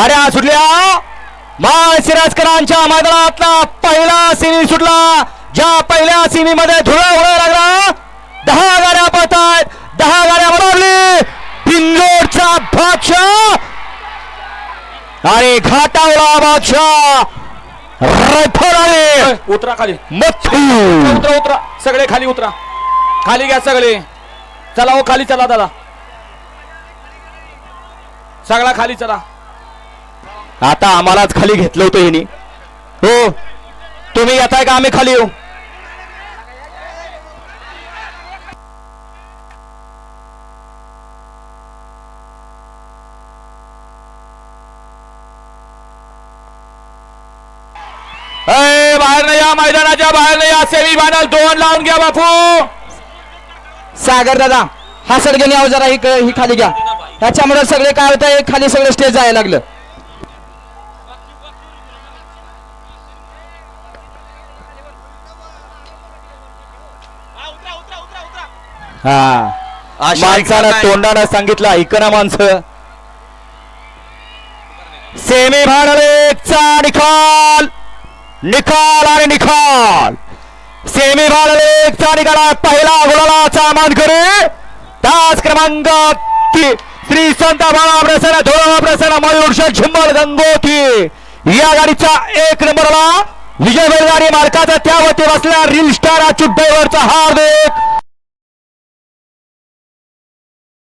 गाड्या सुटल्या. माळशिरसकरांच्या मैदानातला पहिला सेमी सुटला. ज्या पहिल्या सेमी मध्ये धुळा उडा लागला. दहा गाड्या पळतायत. दहा गाड्या बनवली पिंजोडचा बादशाह. आणि घाटावला बादशाह. रफल आले. उतरा खाली. मथू उतरा उतरा सगळे खाली उतरा. खाली घ्या सगळे. चला हो खाली चला दादा सगळा खाली चला. आता आम्हालाच खाली घेतलं होतं हिनी. हो तुम्ही येताय का? आम्ही खाली येऊ. बाहेर नाही या मैदानाच्या बाहेर नाही या. सेमी फायनल दोन लावून घ्या बापू. सागर दादा हा सर यावं जरा ही खाली घ्या. त्याच्यामुळे सगळे काय होतं खाली सगळं स्टेज जायला लागलं. हा. माणसानं तोंडानं सांगितलं ऐकना माणसं. सेमी फायनल एकचा निकाल. निकाल आणि निकाल. सेमी फायनल एकचा निकाल. पहिला गुलालाचा मानकरी. तास क्रमांक ती- श्री संत बाळा प्रसन्न धोळा प्रसन्न मयूरश झिंबल गंगोती या गाडीचा एक नंबरला विजय बैलगाडी मालकाचा त्यावरती बसल्या रील स्टार अच्युत ड्रायव्हरचा हार्दिक.